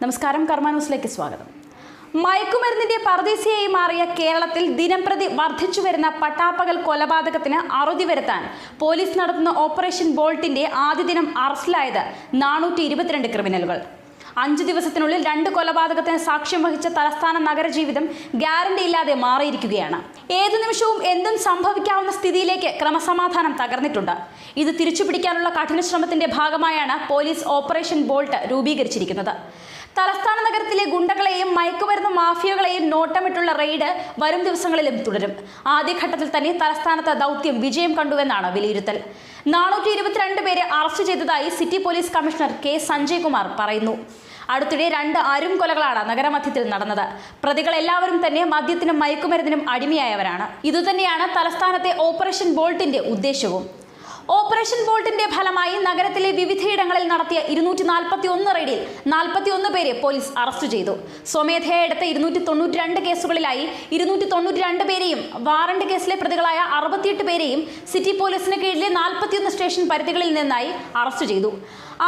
നമസ്കാരം കർമ്മ ന്യൂസിലേക്ക് സ്വാഗതം. മയക്കുമരുന്നിന്റെ പർദേശിയായി മാറിയ കേരളത്തിൽ ദിനംപ്രതി വർദ്ധിച്ചു വരുന്ന പട്ടാപ്പകൽ കൊലപാതകത്തിന് അറുതി വരുത്താൻ പോലീസ് നടത്തുന്ന ഓപ്പറേഷൻ ബോൾട്ടിന്റെ ആദ്യ ദിനം അറസ്റ്റിലായത് നാനൂറ്റി ഇരുപത്തിരണ്ട് ക്രിമിനലുകൾ. അഞ്ചു ദിവസത്തിനുള്ളിൽ രണ്ട് കൊലപാതകത്തിന് സാക്ഷ്യം വഹിച്ച തലസ്ഥാന നഗരജീവിതം ഗ്യാരണ്ടി ഇല്ലാതെ മാറിയിരിക്കുകയാണ്. ഏതു നിമിഷവും എന്തും സംഭവിക്കാവുന്ന സ്ഥിതിയിലേക്ക് ക്രമസമാധാനം തകർന്നിട്ടുണ്ട്. ഇത് തിരിച്ചുപിടിക്കാനുള്ള കഠിന ശ്രമത്തിന്റെ ഭാഗമായാണ് പോലീസ് ഓപ്പറേഷൻ ബോൾട്ട് രൂപീകരിച്ചിരിക്കുന്നത്. തലസ്ഥാന നഗരത്തിലെ ഗുണ്ടകളെയും മയക്കുമരുന്ന് മാഫിയകളെയും നോട്ടമിട്ടുള്ള റെയ്ഡ് വരും ദിവസങ്ങളിലും തുടരും. ആദ്യഘട്ടത്തിൽ തന്നെ തലസ്ഥാനത്ത് ദൗത്യം വിജയം കണ്ടുവെന്നാണ് വിലയിരുത്തൽ. നാനൂറ്റി ഇരുപത്തിരണ്ട് പേരെ അറസ്റ്റ് ചെയ്തതായി city police commissioner K Sanjay Kumar പറയുന്നു. അടുത്തിടെ രണ്ട് അരും കൊലകളാണ് നഗരമധ്യത്തിൽ നടന്നത്. പ്രതികൾ എല്ലാവരും തന്നെ മദ്യത്തിനും മയക്കുമരുന്നിനും അടിമയായവരാണ്. ഇതുതന്നെയാണ് തലസ്ഥാനത്തെ ഓപ്പറേഷൻ ബോൾട്ടിന്റെ ഉദ്ദേശവും. ഓപ്പറേഷൻ ബോൾട്ടിന്റെ ഫലമായി നഗരത്തിലെ വിവിധയിടങ്ങളിൽ നടത്തിയ ഇരുന്നൂറ്റി നാൽപ്പത്തി ഒന്ന് റെയ്ഡിൽ നാൽപ്പത്തി ഒന്ന് പേരെ പോലീസ് അറസ്റ്റ് ചെയ്തു. സ്വമേധയാ എടുത്ത ഇരുന്നൂറ്റി തൊണ്ണൂറ്റി രണ്ട് കേസുകളിലായി ഇരുന്നൂറ്റി തൊണ്ണൂറ്റി രണ്ട് പേരെയും വാറണ്ട് കേസിലെ പ്രതികളായ അറുപത്തിയെട്ട് പേരെയും സിറ്റി പോലീസിന് കീഴിലെ നാൽപ്പത്തിയൊന്ന് സ്റ്റേഷൻ പരിധികളിൽ നിന്നായി അറസ്റ്റ് ചെയ്തു.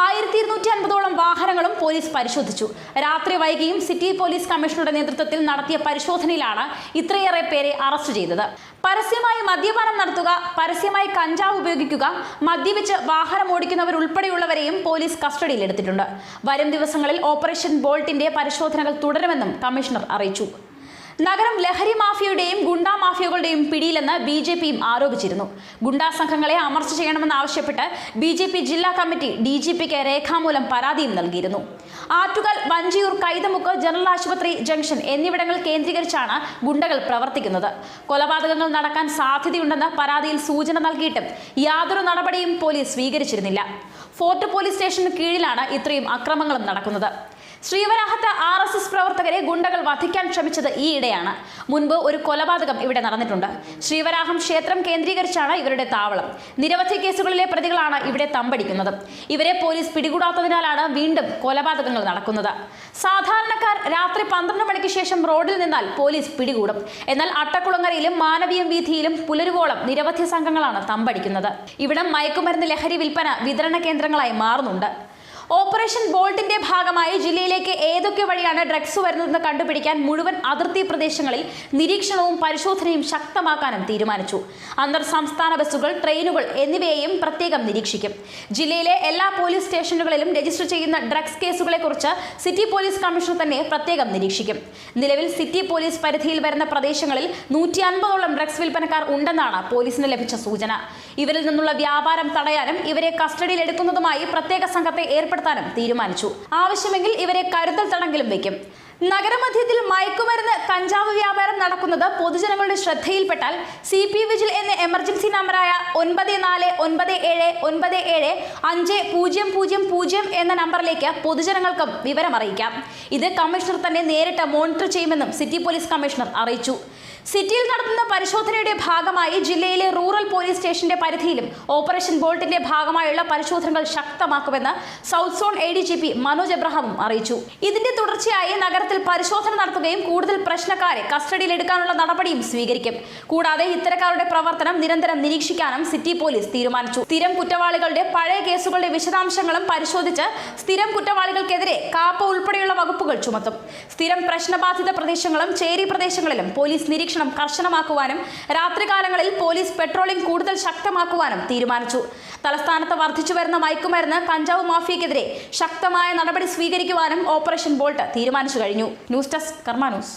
ആയിരത്തി ഇരുന്നൂറ്റി അൻപതോളം വാഹനങ്ങളും പോലീസ് പരിശോധിച്ചു. രാത്രി വൈകിയും സിറ്റി പോലീസ് കമ്മീഷണറുടെ നേതൃത്വത്തിൽ നടത്തിയ പരിശോധനയിലാണ് ഇത്രയേറെ പേരെ അറസ്റ്റ് ചെയ്തത്. പരസ്യമായി മദ്യപാനം നടത്തുക പരസ്യമായി കഞ്ചാവ് ഉപയോഗിക്കുക മദ്യപിച്ച് വാഹനം ഓടിക്കുന്നവർ ഉൾപ്പെടെയുള്ളവരെയും പോലീസ് കസ്റ്റഡിയിലെടുത്തിട്ടുണ്ട്. വരും ദിവസങ്ങളിൽ ഓപ്പറേഷൻ ബോൾട്ടിന്റെ പരിശോധനകൾ തുടരുമെന്നും കമ്മീഷണർ അറിയിച്ചു. നഗരം ലഹരി മാഫിയയുടെയും ഗുണ്ടാ മാഫിയകളുടെയും പിടിയിലെന്ന് ബി ജെ പിയും ആരോപിച്ചിരുന്നു. ഗുണ്ടാ സംഘങ്ങളെ അമർച്ച ചെയ്യണമെന്നാവശ്യപ്പെട്ട് ബി ജെ പി ജില്ലാ കമ്മിറ്റി ഡി ജി പിക്ക് രേഖാമൂലം പരാതിയും നൽകിയിരുന്നു. ആറ്റുകാൽ വഞ്ചിയൂർ കൈതമുക്ക് ജനറൽ ആശുപത്രി ജംഗ്ഷൻ എന്നിവിടങ്ങൾ കേന്ദ്രീകരിച്ചാണ് ഗുണ്ടകൾ പ്രവർത്തിക്കുന്നത്. കൊലപാതകങ്ങൾ നടക്കാൻ സാധ്യതയുണ്ടെന്ന് പരാതിയിൽ സൂചന നൽകിയിട്ടും യാതൊരു നടപടിയും പോലീസ് സ്വീകരിച്ചിരുന്നില്ല. ഫോർട്ട് പോലീസ് സ്റ്റേഷന് കീഴിലാണ് ഇത്രയും അക്രമങ്ങളും നടക്കുന്നത്. ശ്രീവരാഹത്ത് ആർ എസ് എസ് പ്രവർത്തകരെ ഗുണ്ടകൾ വധിക്കാൻ ശ്രമിച്ചത് ഈയിടെയാണ്. മുൻപ് ഒരു കൊലപാതകം ഇവിടെ നടന്നിട്ടുണ്ട്. ശ്രീവരാഹം ക്ഷേത്രം കേന്ദ്രീകരിച്ചാണ് ഇവരുടെ താവളം. നിരവധി കേസുകളിലെ പ്രതികളാണ് ഇവിടെ തമ്പടിക്കുന്നത്. ഇവരെ പോലീസ് പിടികൂടാത്തതിനാലാണ് വീണ്ടും കൊലപാതകങ്ങൾ നടക്കുന്നത്. സാധാരണക്കാർ രാത്രി പന്ത്രണ്ട് മണിക്ക് ശേഷം റോഡിൽ നിന്നാൽ പോലീസ് പിടികൂടും. എന്നാൽ അട്ടക്കുളങ്ങരയിലും മാനവീയം വീഥിയിലും പുലരുവോളം നിരവധി സംഘങ്ങളാണ് തമ്പടിക്കുന്നത്. ഇവിടം മയക്കുമരുന്ന് ലഹരി വിൽപ്പന വിതരണ കേന്ദ്രങ്ങളായി മാറുന്നുണ്ട്. ഓപ്പറേഷൻ ബോൾട്ടിന്റെ ഭാഗമായി ജില്ലയിലേക്ക് ഏതൊക്കെ വഴിയാണ് ഡ്രഗ്സ് വരുന്നതെന്ന് കണ്ടുപിടിക്കാൻ മുഴുവൻ അതിർത്തി പ്രദേശങ്ങളിൽ നിരീക്ഷണവും പരിശോധനയും ശക്തമാക്കാനും തീരുമാനിച്ചു. അന്തർ സംസ്ഥാന ബസ്സുകൾ ട്രെയിനുകൾ എന്നിവയെയും പ്രത്യേകം നിരീക്ഷിക്കും. ജില്ലയിലെ എല്ലാ പോലീസ് സ്റ്റേഷനുകളിലും രജിസ്റ്റർ ചെയ്യുന്ന ഡ്രഗ്സ് കേസുകളെക്കുറിച്ച് സിറ്റി പോലീസ് കമ്മീഷണർ തന്നെ പ്രത്യേകം നിരീക്ഷിക്കും. നിലവിൽ സിറ്റി പോലീസ് പരിധിയിൽ വരുന്ന പ്രദേശങ്ങളിൽ നൂറ്റി അൻപതോളം ഡ്രഗ്സ് വിൽപ്പനക്കാർ ഉണ്ടെന്നാണ് പോലീസിന് ലഭിച്ച സൂചന. ഇവരിൽ നിന്നുള്ള വ്യാപാരം തടയാനും ഇവരെ കസ്റ്റഡിയിൽ എടുക്കുന്നതുമായി പ്രത്യേക സംഘത്തെ ഏർപ്പെടുത്താനും തീരുമാനിച്ചു. ആവശ്യമെങ്കിൽ ഇവരെ കരുതൽ തടങ്കിലും വയ്ക്കും. നഗരമധ്യത്തിൽ മയക്കുമരുന്ന് കഞ്ചാവ് വ്യാപാരം നടക്കുന്നത് പൊതുജനങ്ങളുടെ ശ്രദ്ധയിൽപ്പെട്ടാൽ സി പി വിജിൽ എന്ന എമർജൻസി നമ്പറായ ഒൻപത് നാല് ഒൻപത് ഏഴ് ഒൻപത് ഏഴ് അഞ്ച് പൂജ്യം പൂജ്യം പൂജ്യം എന്ന നമ്പറിലേക്ക് പൊതുജനങ്ങൾക്കും വിവരം അറിയിക്കാം. ഇത് കമ്മീഷണർ തന്നെ നേരിട്ട് മോണിറ്റർ ചെയ്യുമെന്നും സിറ്റി പോലീസ് കമ്മീഷണർ അറിയിച്ചു. സിറ്റിയിൽ നടത്തുന്ന പരിശോധനയുടെ ഭാഗമായി ജില്ലയിലെ റൂറൽ പോലീസ് സ്റ്റേഷന്റെ പരിധിയിലും ഓപ്പറേഷൻ ബോൾട്ടിന്റെ ഭാഗമായുള്ള പരിശോധനകൾ ശക്തമാക്കുമെന്ന് south zone A D G P Manoj എബ്രഹാമും അറിയിച്ചു. ഇതിന്റെ തുടർച്ചയായി നഗരത്തിൽ പരിശോധന നടത്തുകയും കൂടുതൽ പ്രശ്നക്കാരെ കസ്റ്റഡിയിലെടുക്കാനുള്ള നടപടിയും സ്വീകരിക്കും. കൂടാതെ ഇത്തരക്കാരുടെ പ്രവർത്തനം നിരന്തരം നിരീക്ഷിക്കാനും സിറ്റി പോലീസ് തീരുമാനിച്ചു. സ്ഥിരം കുറ്റവാളികളുടെ പഴയ കേസുകളുടെ വിശദാംശങ്ങളും പരിശോധിച്ച് സ്ഥിരം കുറ്റവാളികൾക്കെതിരെ കാപ്പ ഉൾപ്പെടെയുള്ള വകുപ്പുകൾ ചുമത്തും. സ്ഥിരം പ്രശ്നബാധിത പ്രദേശങ്ങളും ചേരി പ്രദേശങ്ങളിലും പോലീസ് നിരീക്ഷണം കർശനമാക്കുവാനും രാത്രികാലങ്ങളിൽ പോലീസ് പെട്രോളിംഗ് കൂടുതൽ ശക്തമാക്കുവാനും തീരുമാനിച്ചു. തലസ്ഥാനത്ത് വർദ്ധിച്ചു വരുന്ന മയക്കുമരുന്ന് കഞ്ചാവ് മാഫിയക്കെതിരെ ശക്തമായ നടപടി സ്വീകരിക്കുവാനും ഓപ്പറേഷൻ ബോൾട്ട് തീരുമാനിച്ചു കഴിഞ്ഞു. News desk Karma news.